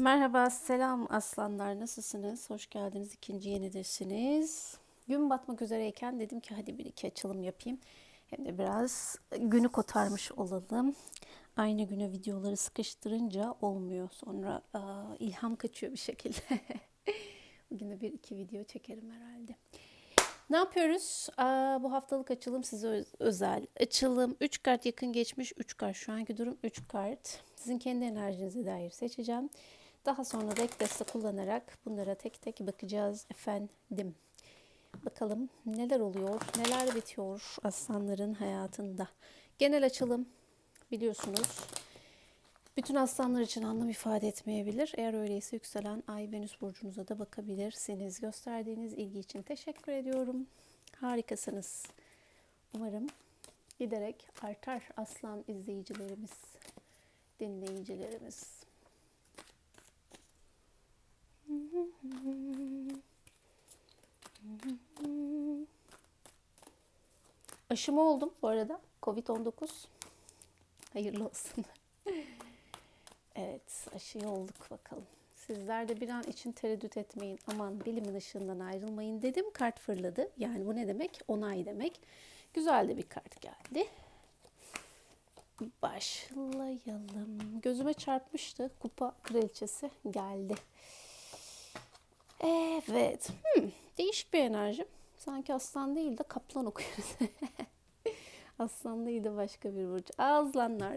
Merhaba, selam aslanlar. Nasılsınız? Hoş geldiniz. İkinci yenidesiniz. Gün batmak üzereyken dedim ki hadi bir iki açılım yapayım. Hem de biraz günü kotarmış olalım. Aynı güne videoları sıkıştırınca olmuyor. Sonra aa, ilham kaçıyor bir şekilde. Bugün de bir iki video çekerim herhalde. Ne yapıyoruz? Aa, bu haftalık açılım size öz- özel. Açılım 3 kart yakın geçmiş 3 kart. Şu anki durum 3 kart. Sizin kendi enerjinize dair seçeceğim. Daha sonra da ek deste kullanarak bunlara tek tek bakacağız efendim. Bakalım neler oluyor, neler bitiyor aslanların hayatında. Genel açılım biliyorsunuz bütün aslanlar için anlam ifade etmeyebilir. Eğer öyleyse yükselen Ay Venüs burcunuza da bakabilirsiniz. Gösterdiğiniz ilgi için teşekkür ediyorum. Harikasınız. Umarım giderek artar aslan izleyicilerimiz, dinleyicilerimiz. Aşımı oldum bu arada. Covid-19. Hayırlı olsun. Evet, aşıyı olduk bakalım. Sizler de bir an için tereddüt etmeyin. Aman bilimin ışığından ayrılmayın dedim. Kart fırladı. Yani bu ne demek? Onay demek. Güzel de bir kart geldi. Başlayalım. Gözüme çarpmıştı. Kupa kraliçesi geldi. Evet. Hmm, değişik bir enerji. Sanki aslan değil de kaplan okuyoruz. aslan değil de başka bir burcu. Aslanlar.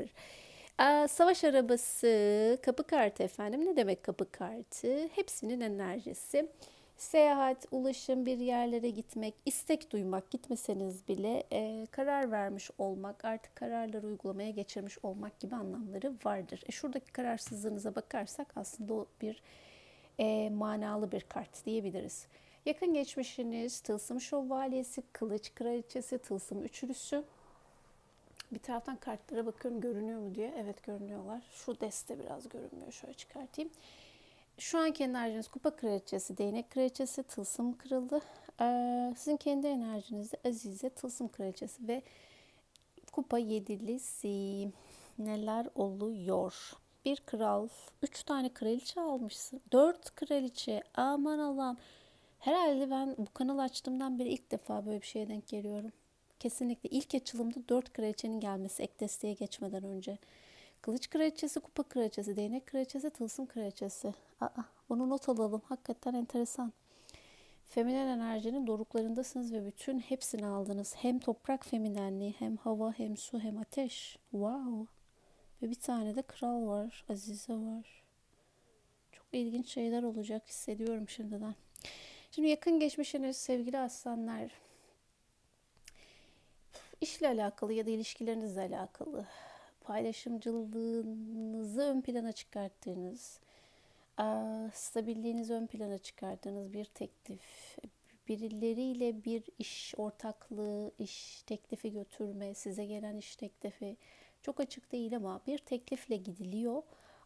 Aa, savaş arabası, kapı kartı efendim. Ne demek kapı kartı? Hepsinin enerjisi. Seyahat, ulaşım, bir yerlere gitmek, istek duymak, gitmeseniz bile e, karar vermiş olmak, artık kararları uygulamaya geçirmiş olmak gibi anlamları vardır. E, şuradaki kararsızlığınıza bakarsak aslında o bir e, manalı bir kart diyebiliriz. Yakın geçmişiniz, tılsım şövalyesi, kılıç kraliçesi, tılsım üçlüsü. Bir taraftan kartlara bakıyorum görünüyor mu diye. Evet görünüyorlar. Şu deste biraz görünmüyor. Şöyle çıkartayım. Şu anki enerjiniz kupa kraliçesi, değnek kraliçesi, tılsım kralı. Ee, sizin kendi enerjinizde Azize, tılsım kraliçesi ve kupa yedilisi. Neler oluyor? Bir kral, üç tane kraliçe almışsın. Dört kraliçe. Aman Allah'ım. Herhalde ben bu kanal açtığımdan beri ilk defa böyle bir şeye denk geliyorum. Kesinlikle ilk açılımda dört kraliçenin gelmesi ek desteğe geçmeden önce. Kılıç kraliçesi, kupa kraliçesi, değnek kraliçesi, tılsım kraliçesi. Aa, bunu not alalım. Hakikaten enteresan. Feminen enerjinin doruklarındasınız ve bütün hepsini aldınız. Hem toprak feminenliği, hem hava, hem su, hem ateş. Wow. Ve bir tane de kral var, Azize var. Çok ilginç şeyler olacak hissediyorum şimdiden. Şimdi yakın geçmişiniz sevgili aslanlar işle alakalı ya da ilişkilerinizle alakalı paylaşımcılığınızı ön plana çıkarttığınız, stabilliğinizi ön plana çıkarttığınız bir teklif, birileriyle bir iş ortaklığı, iş teklifi götürme, size gelen iş teklifi çok açık değil ama bir teklifle gidiliyor.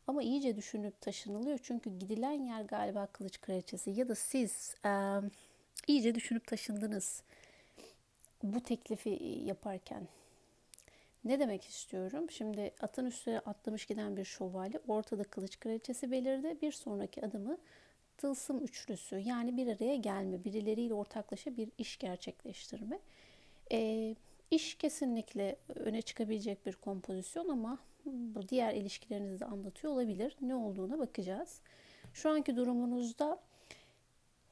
Ama iyice düşünüp taşınılıyor. Çünkü gidilen yer galiba kılıç kraliçesi ya da siz e, iyice düşünüp taşındınız bu teklifi yaparken. Ne demek istiyorum? Şimdi atın üstüne atlamış giden bir şövalye, ortada kılıç kraliçesi belirdi. Bir sonraki adımı tılsım üçlüsü yani bir araya gelme, birileriyle ortaklaşa bir iş gerçekleştirme. E, iş kesinlikle öne çıkabilecek bir kompozisyon ama bu diğer ilişkilerinizi de anlatıyor olabilir. Ne olduğuna bakacağız. Şu anki durumunuzda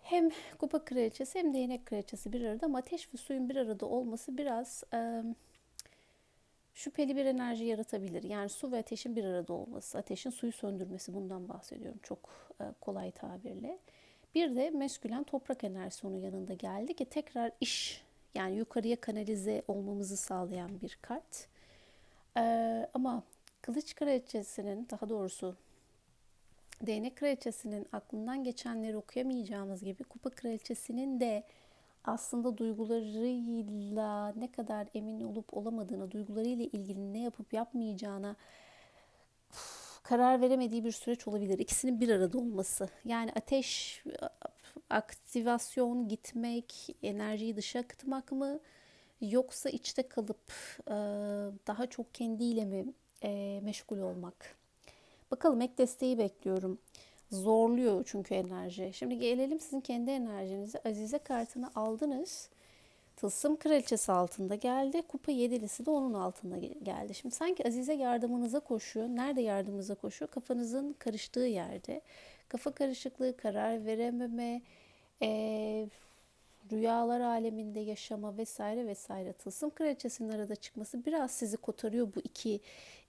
hem kupa kraliçesi hem değnek kraliçesi bir arada ama ateş ve suyun bir arada olması biraz e, şüpheli bir enerji yaratabilir. Yani su ve ateşin bir arada olması, ateşin suyu söndürmesi bundan bahsediyorum çok e, kolay tabirle. Bir de meskülen toprak enerjisi onun yanında geldi ki tekrar iş yani yukarıya kanalize olmamızı sağlayan bir kart. E, ama kılıç kraliçesinin daha doğrusu Değnek Kraliçesi'nin aklından geçenleri okuyamayacağımız gibi Kupa Kraliçesi'nin de aslında duygularıyla ne kadar emin olup olamadığına, duygularıyla ilgili ne yapıp yapmayacağına karar veremediği bir süreç olabilir. İkisinin bir arada olması. Yani ateş, aktivasyon, gitmek, enerjiyi dışa akıtmak mı? Yoksa içte kalıp daha çok kendiyle mi meşgul olmak? Bakalım ek desteği bekliyorum. Zorluyor çünkü enerji. Şimdi gelelim sizin kendi enerjinize. Azize kartını aldınız. Tılsım kraliçesi altında geldi. Kupa yedilisi de onun altında geldi. Şimdi sanki Azize yardımınıza koşuyor. Nerede yardımınıza koşuyor? Kafanızın karıştığı yerde. Kafa karışıklığı, karar verememe, ee, rüyalar aleminde yaşama vesaire vesaire. Tılsım kraliçesinin arada çıkması biraz sizi kotarıyor bu iki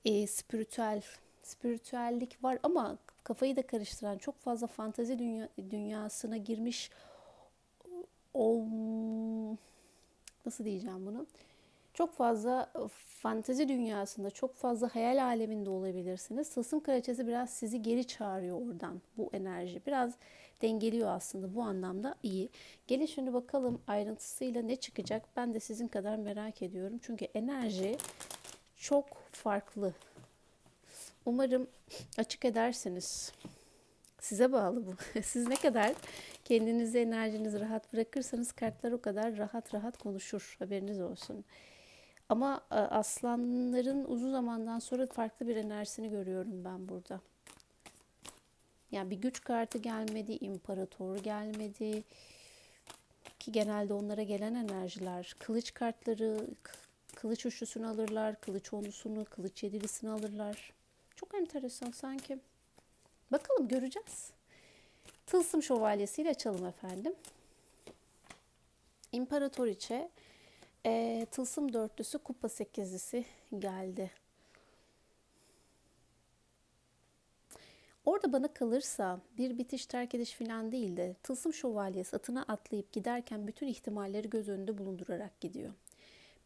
e, spiritüel spiritüellik var ama kafayı da karıştıran çok fazla fantezi dünya, dünyasına girmiş ol nasıl diyeceğim bunu? Çok fazla fantezi dünyasında, çok fazla hayal aleminde olabilirsiniz. Tılsım kraliçesi biraz sizi geri çağırıyor oradan bu enerji. Biraz dengeliyor aslında bu anlamda iyi. Gelin şimdi bakalım ayrıntısıyla ne çıkacak. Ben de sizin kadar merak ediyorum. Çünkü enerji çok farklı. Umarım açık edersiniz. Size bağlı bu. Siz ne kadar kendinizi enerjinizi rahat bırakırsanız kartlar o kadar rahat rahat konuşur. Haberiniz olsun. Ama e, aslanların uzun zamandan sonra farklı bir enerjisini görüyorum ben burada. Yani bir güç kartı gelmedi, imparator gelmedi. Ki genelde onlara gelen enerjiler. Kılıç kartları, kılıç üçlüsünü alırlar, kılıç onlusunu, kılıç yedilisini alırlar. Çok enteresan sanki. Bakalım göreceğiz. Tılsım şövalyesiyle açalım efendim. İmparatoriçe, e, tılsım dörtlüsü, kupa sekizlisi geldi. Orada bana kalırsa bir bitiş terk ediş falan değil de tılsım şövalyesi atına atlayıp giderken bütün ihtimalleri göz önünde bulundurarak gidiyor.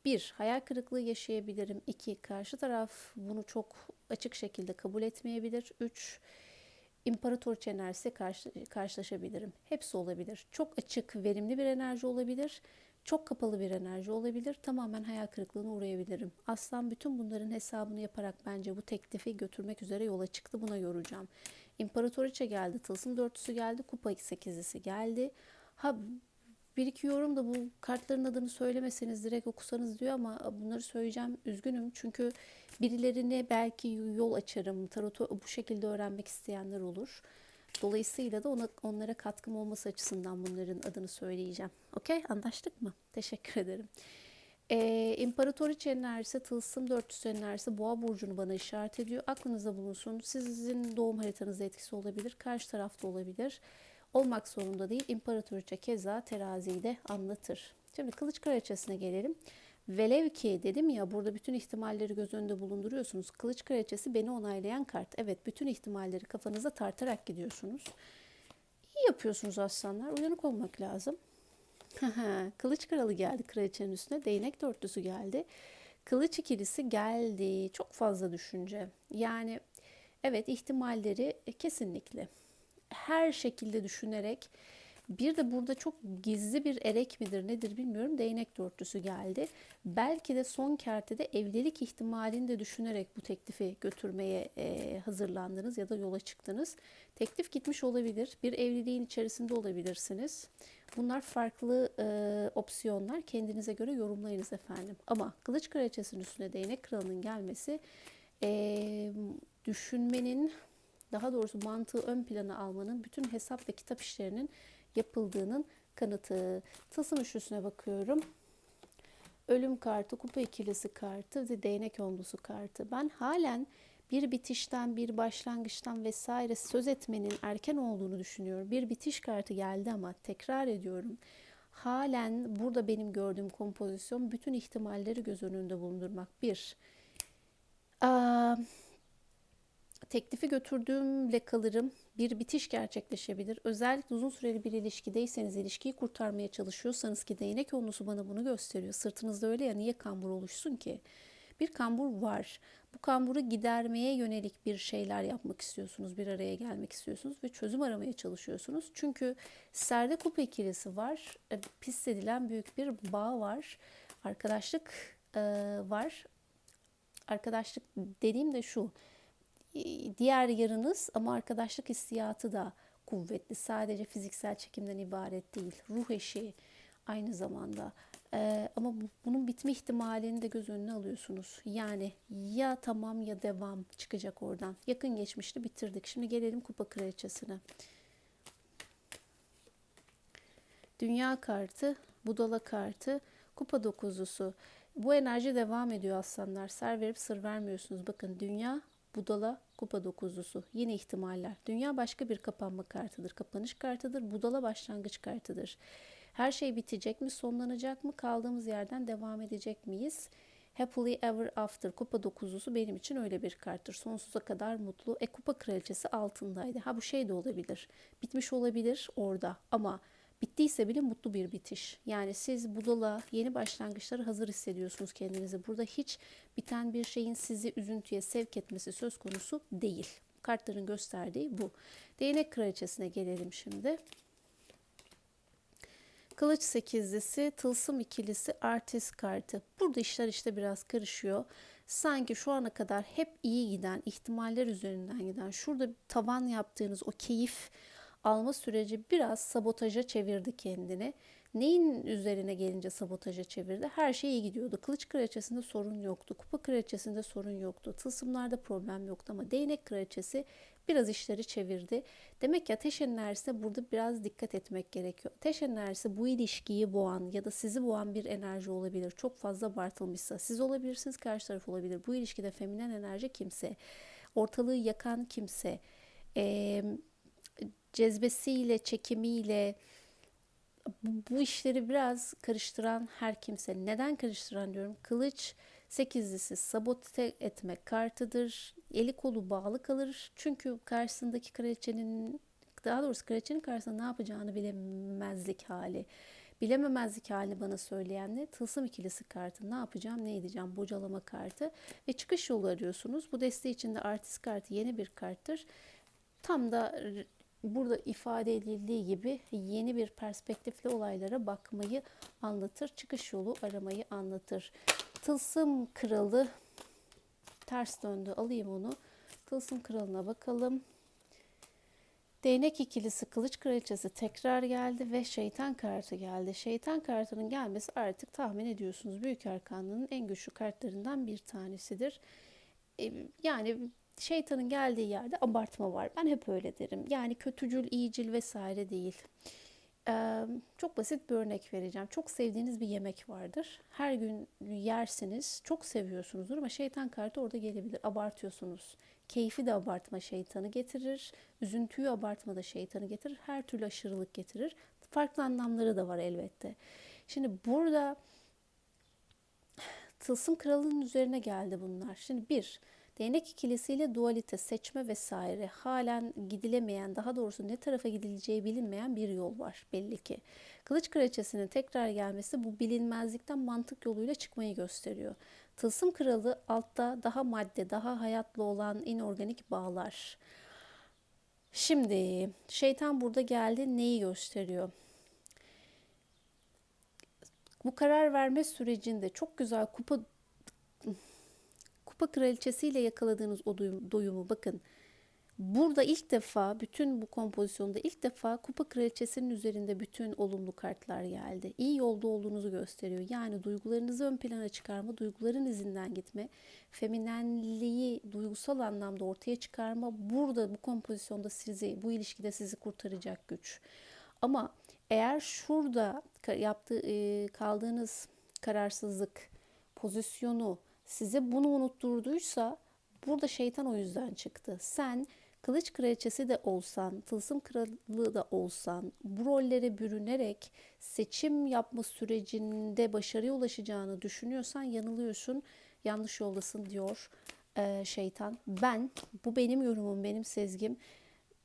Bir, hayal kırıklığı yaşayabilirim. İki, karşı taraf bunu çok açık şekilde kabul etmeyebilir. Üç, imparatoriçe enerjisi karşı, karşılaşabilirim. Hepsi olabilir. Çok açık, verimli bir enerji olabilir. Çok kapalı bir enerji olabilir. Tamamen hayal kırıklığına uğrayabilirim. Aslan bütün bunların hesabını yaparak bence bu teklifi götürmek üzere yola çıktı. Buna yoracağım. İmparatoriçe geldi, tılsım dörtüsü geldi, kupa sekizlisi geldi. Ha bir iki yorum da bu kartların adını söylemeseniz direkt okusanız diyor ama bunları söyleyeceğim üzgünüm. Çünkü birilerine belki yol açarım. Tarotu bu şekilde öğrenmek isteyenler olur. Dolayısıyla da ona, onlara katkım olması açısından bunların adını söyleyeceğim. Okey anlaştık mı? Teşekkür ederim. Ee, İmparatoriçe enerjisi, tılsım dörtlüsü enerjisi boğa burcunu bana işaret ediyor. Aklınızda bulunsun. Sizin doğum haritanızda etkisi olabilir. Karşı tarafta olabilir olmak zorunda değil. İmparatoriçe keza teraziyi de anlatır. Şimdi kılıç kraliçesine gelelim. Velev ki dedim ya burada bütün ihtimalleri göz önünde bulunduruyorsunuz. Kılıç kraliçesi beni onaylayan kart. Evet bütün ihtimalleri kafanıza tartarak gidiyorsunuz. İyi yapıyorsunuz aslanlar. Uyanık olmak lazım. Kılıç kralı geldi kraliçenin üstüne. Değnek dörtlüsü geldi. Kılıç ikilisi geldi. Çok fazla düşünce. Yani evet ihtimalleri kesinlikle her şekilde düşünerek bir de burada çok gizli bir erek midir nedir bilmiyorum değnek dörtlüsü geldi. Belki de son kertede evlilik ihtimalini de düşünerek bu teklifi götürmeye e, hazırlandınız ya da yola çıktınız. Teklif gitmiş olabilir. Bir evliliğin içerisinde olabilirsiniz. Bunlar farklı e, opsiyonlar. Kendinize göre yorumlayınız efendim. Ama kılıç kraliçesinin üstüne değnek kralının gelmesi e, düşünmenin daha doğrusu mantığı ön plana almanın bütün hesap ve kitap işlerinin yapıldığının kanıtı. Tılsım üçlüsüne bakıyorum. Ölüm kartı, kupa ikilisi kartı ve değnek onlusu kartı. Ben halen bir bitişten, bir başlangıçtan vesaire söz etmenin erken olduğunu düşünüyorum. Bir bitiş kartı geldi ama tekrar ediyorum. Halen burada benim gördüğüm kompozisyon bütün ihtimalleri göz önünde bulundurmak. Bir, aa, teklifi götürdüğümle kalırım. Bir bitiş gerçekleşebilir. Özellikle uzun süreli bir ilişkideyseniz, ilişkiyi kurtarmaya çalışıyorsanız ki değnek onlusu bana bunu gösteriyor. Sırtınızda öyle ya niye kambur oluşsun ki? Bir kambur var. Bu kamburu gidermeye yönelik bir şeyler yapmak istiyorsunuz. Bir araya gelmek istiyorsunuz ve çözüm aramaya çalışıyorsunuz. Çünkü serde kupa ikilisi var. E, pis edilen büyük bir bağ var. Arkadaşlık e, var. Arkadaşlık dediğim de şu diğer yarınız ama arkadaşlık hissiyatı da kuvvetli. Sadece fiziksel çekimden ibaret değil. Ruh eşi aynı zamanda Ee, ama bu, bunun bitme ihtimalini de göz önüne alıyorsunuz. Yani ya tamam ya devam çıkacak oradan. Yakın geçmişte bitirdik. Şimdi gelelim kupa kraliçesine. Dünya kartı, budala kartı, kupa dokuzusu. Bu enerji devam ediyor aslanlar. Ser verip sır vermiyorsunuz. Bakın dünya, budala, kupa dokuzusu. Yine ihtimaller. Dünya başka bir kapanma kartıdır. Kapanış kartıdır. Budala başlangıç kartıdır. Her şey bitecek mi, sonlanacak mı, kaldığımız yerden devam edecek miyiz? Happily Ever After kupa dokuzusu benim için öyle bir karttır. Sonsuza kadar mutlu. E kupa kraliçesi altındaydı. Ha bu şey de olabilir. Bitmiş olabilir orada ama bittiyse bile mutlu bir bitiş. Yani siz budala yeni başlangıçları hazır hissediyorsunuz kendinizi. Burada hiç biten bir şeyin sizi üzüntüye sevk etmesi söz konusu değil. Kartların gösterdiği bu. Değnek kraliçesine gelelim şimdi. Kılıç sekizlisi, tılsım ikilisi, artist kartı. Burada işler işte biraz karışıyor. Sanki şu ana kadar hep iyi giden, ihtimaller üzerinden giden, şurada tavan yaptığınız o keyif alma süreci biraz sabotaja çevirdi kendini. Neyin üzerine gelince sabotaja çevirdi? Her şey iyi gidiyordu. Kılıç kraliçesinde sorun yoktu. Kupa kraliçesinde sorun yoktu. Tılsımlarda problem yoktu ama değnek kraliçesi biraz işleri çevirdi. Demek ki ateş enerjisine burada biraz dikkat etmek gerekiyor. Ateş enerjisi bu ilişkiyi boğan ya da sizi boğan bir enerji olabilir. Çok fazla abartılmışsa siz olabilirsiniz, karşı taraf olabilir. Bu ilişkide feminen enerji kimse, ortalığı yakan kimse, e, cezbesiyle, çekimiyle, bu, işleri biraz karıştıran her kimse. Neden karıştıran diyorum? Kılıç sekizlisi sabote etmek kartıdır. Eli kolu bağlı kalır. Çünkü karşısındaki kraliçenin daha doğrusu kraliçenin karşısında ne yapacağını bilemezlik hali. Bilememezlik hali bana söyleyen ne? Tılsım ikilisi kartı. Ne yapacağım, ne edeceğim? Bocalama kartı. Ve çıkış yolu arıyorsunuz. Bu deste içinde artist kartı yeni bir karttır. Tam da burada ifade edildiği gibi yeni bir perspektifle olaylara bakmayı anlatır. Çıkış yolu aramayı anlatır. Tılsım kralı ters döndü. Alayım onu. Tılsım kralına bakalım. Değnek ikilisi kılıç kraliçesi tekrar geldi ve şeytan kartı geldi. Şeytan kartının gelmesi artık tahmin ediyorsunuz. Büyük Arkanlı'nın en güçlü kartlarından bir tanesidir. Yani şeytanın geldiği yerde abartma var. Ben hep öyle derim. Yani kötücül, iyicil vesaire değil. Ee, çok basit bir örnek vereceğim. Çok sevdiğiniz bir yemek vardır. Her gün yersiniz. Çok seviyorsunuzdur ama şeytan kartı orada gelebilir. Abartıyorsunuz. Keyfi de abartma şeytanı getirir. Üzüntüyü abartma da şeytanı getirir. Her türlü aşırılık getirir. Farklı anlamları da var elbette. Şimdi burada Tılsım Kralı'nın üzerine geldi bunlar. Şimdi bir, Değnek ikilisiyle dualite, seçme vesaire halen gidilemeyen, daha doğrusu ne tarafa gidileceği bilinmeyen bir yol var belli ki. Kılıç kraliçesinin tekrar gelmesi bu bilinmezlikten mantık yoluyla çıkmayı gösteriyor. Tılsım kralı altta daha madde, daha hayatlı olan inorganik bağlar. Şimdi şeytan burada geldi neyi gösteriyor? Bu karar verme sürecinde çok güzel kupa Kupa kraliçesiyle yakaladığınız o doyumu bakın. Burada ilk defa bütün bu kompozisyonda ilk defa kupa kraliçesinin üzerinde bütün olumlu kartlar geldi. İyi yolda olduğunuzu gösteriyor. Yani duygularınızı ön plana çıkarma, duyguların izinden gitme, feminenliği duygusal anlamda ortaya çıkarma burada bu kompozisyonda sizi, bu ilişkide sizi kurtaracak güç. Ama eğer şurada yaptığı kaldığınız kararsızlık, pozisyonu, size bunu unutturduysa burada şeytan o yüzden çıktı. Sen kılıç kraliçesi de olsan, tılsım kralı da olsan bu rollere bürünerek seçim yapma sürecinde başarıya ulaşacağını düşünüyorsan yanılıyorsun, yanlış yoldasın diyor e, şeytan. Ben, bu benim yorumum, benim sezgim.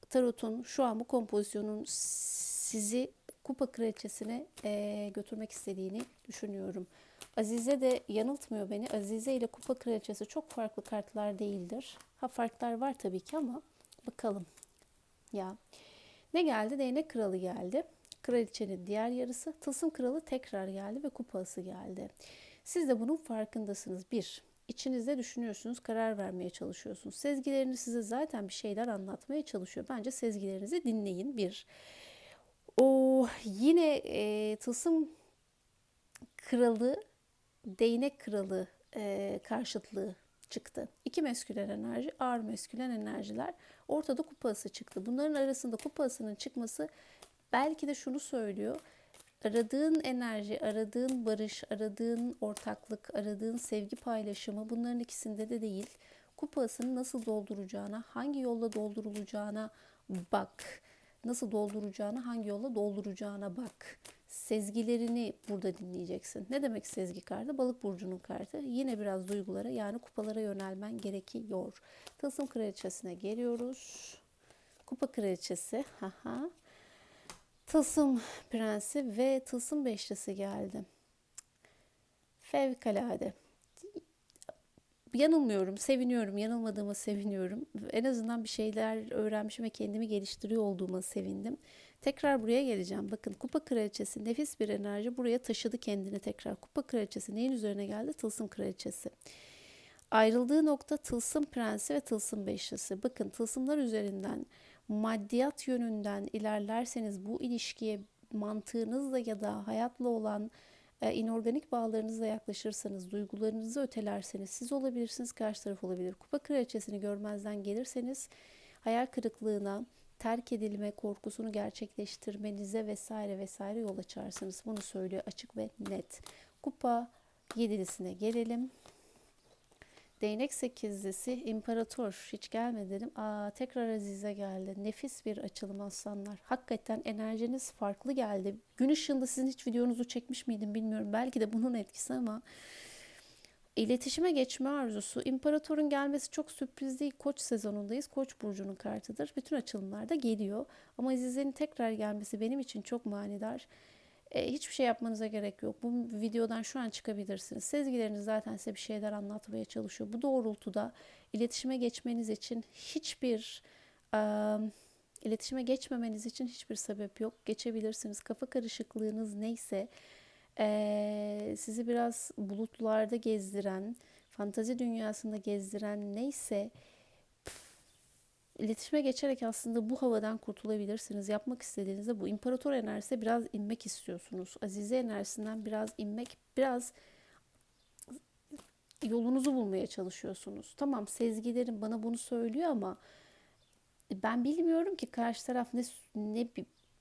Tarot'un şu an bu kompozisyonun sizi kupa kraliçesine e, götürmek istediğini düşünüyorum. Azize de yanıltmıyor beni. Azize ile Kupa Kraliçesi çok farklı kartlar değildir. Ha farklar var tabii ki ama bakalım. Ya ne geldi? Değnek Kralı geldi. Kraliçenin diğer yarısı. Tılsım Kralı tekrar geldi ve kupası geldi. Siz de bunun farkındasınız. Bir, içinizde düşünüyorsunuz, karar vermeye çalışıyorsunuz. Sezgileriniz size zaten bir şeyler anlatmaya çalışıyor. Bence sezgilerinizi dinleyin. Bir, o yine e, tılsım kralı, değnek kralı e, karşıtlığı çıktı. İki meskülen enerji, ağır meskülen enerjiler. Ortada kupası çıktı. Bunların arasında kupasının çıkması belki de şunu söylüyor. Aradığın enerji, aradığın barış, aradığın ortaklık, aradığın sevgi paylaşımı bunların ikisinde de değil. Kupasını nasıl dolduracağına, hangi yolla doldurulacağına bak. Nasıl dolduracağına, hangi yolla dolduracağına bak. Sezgilerini burada dinleyeceksin. Ne demek sezgi kartı? Balık burcunun kartı. Yine biraz duygulara yani kupalara yönelmen gerekiyor. Tılsım kraliçesine geliyoruz. Kupa kraliçesi. Haha. Tılsım prensi ve tılsım beşlisi geldi. Fevkalade. Yanılmıyorum, seviniyorum. Yanılmadığıma seviniyorum. En azından bir şeyler öğrenmişim ve kendimi geliştiriyor olduğuma sevindim. Tekrar buraya geleceğim. Bakın kupa kraliçesi nefis bir enerji buraya taşıdı kendini tekrar. Kupa kraliçesi neyin üzerine geldi? Tılsım kraliçesi. Ayrıldığı nokta tılsım prensi ve tılsım beşlisi. Bakın tılsımlar üzerinden maddiyat yönünden ilerlerseniz bu ilişkiye mantığınızla ya da hayatla olan inorganik bağlarınızla yaklaşırsanız, duygularınızı ötelerseniz siz olabilirsiniz, karşı taraf olabilir. Kupa kraliçesini görmezden gelirseniz hayal kırıklığına, terk edilme korkusunu gerçekleştirmenize vesaire vesaire yol açarsınız. Bunu söylüyor açık ve net. Kupa yedilisine gelelim. Değnek sekizlisi imparator hiç gelmedi dedim. Aa tekrar Azize geldi. Nefis bir açılım aslanlar. Hakikaten enerjiniz farklı geldi. Gün ışığında sizin hiç videonuzu çekmiş miydim bilmiyorum. Belki de bunun etkisi ama iletişime geçme arzusu. İmparatorun gelmesi çok sürpriz değil. Koç sezonundayız. Koç burcunun kartıdır. Bütün açılımlarda geliyor. Ama Azize'nin tekrar gelmesi benim için çok manidar. E, hiçbir şey yapmanıza gerek yok. Bu videodan şu an çıkabilirsiniz. Sezgileriniz zaten size bir şeyler anlatmaya çalışıyor. Bu doğrultuda iletişime geçmeniz için hiçbir e, iletişime geçmemeniz için hiçbir sebep yok. Geçebilirsiniz. Kafa karışıklığınız neyse e, sizi biraz bulutlarda gezdiren, fantazi dünyasında gezdiren neyse iletişime geçerek aslında bu havadan kurtulabilirsiniz. Yapmak istediğinizde bu. imparator enerjisi biraz inmek istiyorsunuz. Azize enerjisinden biraz inmek, biraz yolunuzu bulmaya çalışıyorsunuz. Tamam sezgilerim bana bunu söylüyor ama ben bilmiyorum ki karşı taraf ne ne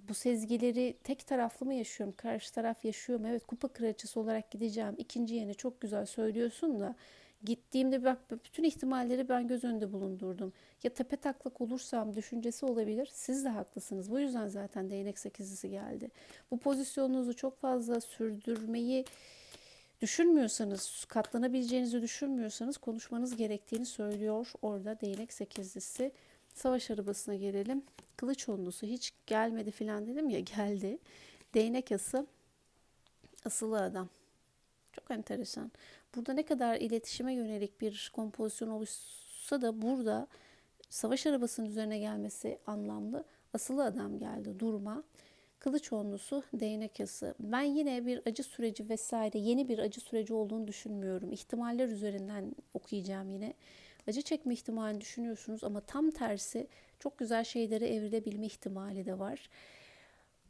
bu sezgileri tek taraflı mı yaşıyorum? Karşı taraf yaşıyor mu? Evet kupa kraliçesi olarak gideceğim. İkinci yeni çok güzel söylüyorsun da Gittiğimde bak bütün ihtimalleri ben göz önünde bulundurdum. Ya tepe taklak olursam düşüncesi olabilir. Siz de haklısınız. Bu yüzden zaten değnek sekizlisi geldi. Bu pozisyonunuzu çok fazla sürdürmeyi düşünmüyorsanız, katlanabileceğinizi düşünmüyorsanız konuşmanız gerektiğini söylüyor orada değnek sekizlisi. Savaş arabasına gelelim. Kılıç onlusu hiç gelmedi filan dedim ya geldi. Değnek ası asılı adam. Çok enteresan. Burada ne kadar iletişime yönelik bir kompozisyon oluşsa da burada savaş arabasının üzerine gelmesi anlamlı. Asılı adam geldi durma. Kılıç onlusu, değnek yası. Ben yine bir acı süreci vesaire yeni bir acı süreci olduğunu düşünmüyorum. İhtimaller üzerinden okuyacağım yine. Acı çekme ihtimalini düşünüyorsunuz ama tam tersi çok güzel şeylere evrilebilme ihtimali de var.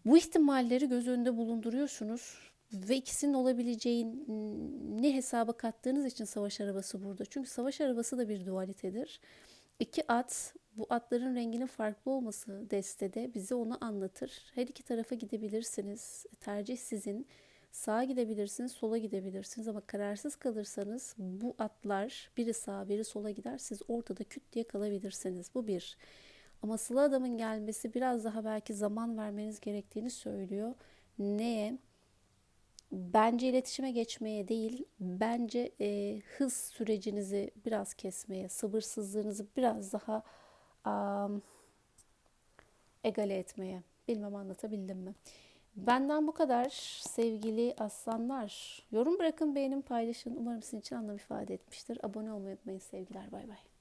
Bu ihtimalleri göz önünde bulunduruyorsunuz ve ikisinin olabileceğini hesaba kattığınız için savaş arabası burada. Çünkü savaş arabası da bir dualitedir. İki at, bu atların renginin farklı olması destede bize onu anlatır. Her iki tarafa gidebilirsiniz. Tercih sizin. Sağa gidebilirsiniz, sola gidebilirsiniz ama kararsız kalırsanız bu atlar biri sağa biri sola gider. Siz ortada küt diye kalabilirsiniz. Bu bir. Ama sıla adamın gelmesi biraz daha belki zaman vermeniz gerektiğini söylüyor. Neye? Bence iletişime geçmeye değil, bence e, hız sürecinizi biraz kesmeye, sabırsızlığınızı biraz daha um, egale etmeye. Bilmem anlatabildim mi? Benden bu kadar sevgili aslanlar. Yorum bırakın, beğenin, paylaşın. Umarım sizin için anlam ifade etmiştir. Abone olmayı unutmayın sevgiler. Bay bay.